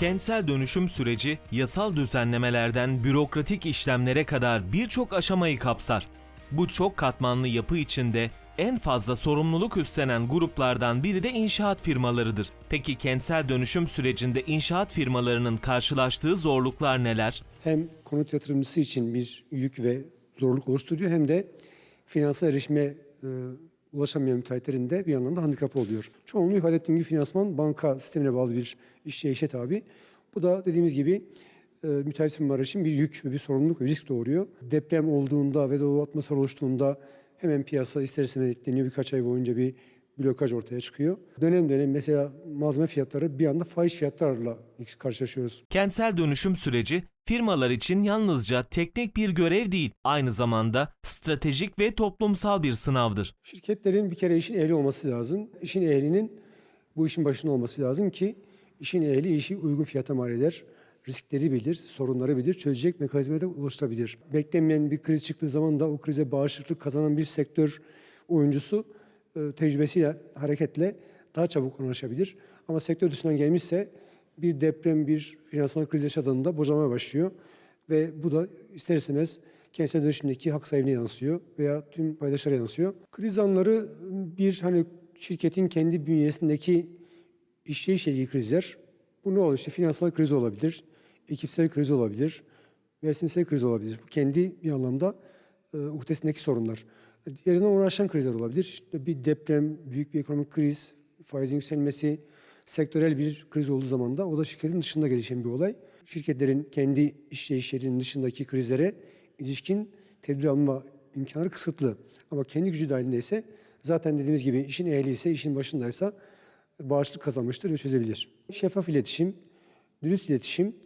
Kentsel dönüşüm süreci yasal düzenlemelerden bürokratik işlemlere kadar birçok aşamayı kapsar. Bu çok katmanlı yapı içinde en fazla sorumluluk üstlenen gruplardan biri de inşaat firmalarıdır. Peki kentsel dönüşüm sürecinde inşaat firmalarının karşılaştığı zorluklar neler? hem konut yatırımcısı için bir yük ve zorluk oluşturuyor hem de finansal erişime e, ulaşamayan müteahhitlerin de bir yandan da handikapı oluyor. Çoğunluğu ifade ettiğim gibi finansman banka sistemine bağlı bir işleyişe tabi. Bu da dediğimiz gibi e, müteahhit firmalar için bir yük bir sorumluluk ve risk doğuruyor. Deprem olduğunda ve doğu atmosfer oluştuğunda hemen piyasa ister istemez etkileniyor. Birkaç ay boyunca bir blokaj ortaya çıkıyor. Dönem dönem mesela malzeme fiyatları bir anda fahiş fiyatlarla karşılaşıyoruz. Kentsel dönüşüm süreci firmalar için yalnızca teknik bir görev değil, aynı zamanda stratejik ve toplumsal bir sınavdır. Şirketlerin bir kere işin ehli olması lazım. İşin ehlinin bu işin başında olması lazım ki işin ehli işi uygun fiyata mal eder. Riskleri bilir, sorunları bilir, çözecek mekanizmaya da ulaştırabilir. Beklenmeyen bir kriz çıktığı zaman da o krize bağışıklık kazanan bir sektör oyuncusu e, tecrübesiyle, hareketle daha çabuk anlaşabilir. Ama sektör dışından gelmişse bir deprem, bir finansal kriz yaşadığında bocamaya başlıyor. Ve bu da ister kentsel dönüşümdeki hak sahibine yansıyor veya tüm paydaşlara yansıyor. Kriz anları bir hani şirketin kendi bünyesindeki işleyişle ilgili krizler. Bu ne olur? İşte finansal kriz olabilir, ekipsel kriz olabilir, mevsimsel kriz olabilir. Bu kendi bir anlamda e, uhdesindeki sorunlar. Yerinden uğraşan krizler olabilir. İşte bir deprem, büyük bir ekonomik kriz, faizin yükselmesi, sektörel bir kriz olduğu zaman da o da şirketin dışında gelişen bir olay. Şirketlerin kendi işleyişlerinin dışındaki krizlere ilişkin tedbir alma imkanları kısıtlı. Ama kendi gücü dahilindeyse zaten dediğimiz gibi işin ehli ise, işin başındaysa bağışıklık kazanmıştır ve çözebilir. Şeffaf iletişim, dürüst iletişim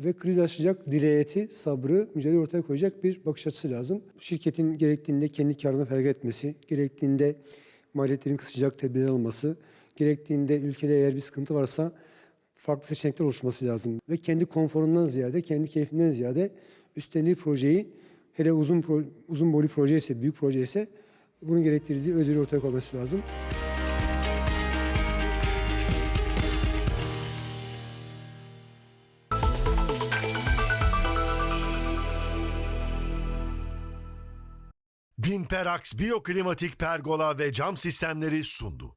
ve kriz aşacak dirayeti, sabrı, mücadele ortaya koyacak bir bakış açısı lazım. Şirketin gerektiğinde kendi karına feragat etmesi, gerektiğinde maliyetlerin kısacak tedbirler alması, gerektiğinde ülkede eğer bir sıkıntı varsa farklı seçenekler oluşması lazım. Ve kendi konforundan ziyade, kendi keyfinden ziyade üstlendiği projeyi hele uzun pro- uzun boylu proje ise, büyük proje ise bunun gerektirdiği özveri ortaya koyması lazım. Vinperax Biyoklimatik Pergola ve Cam Sistemleri sundu.